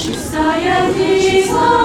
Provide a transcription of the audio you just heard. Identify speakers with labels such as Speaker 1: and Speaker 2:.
Speaker 1: Чистая весна.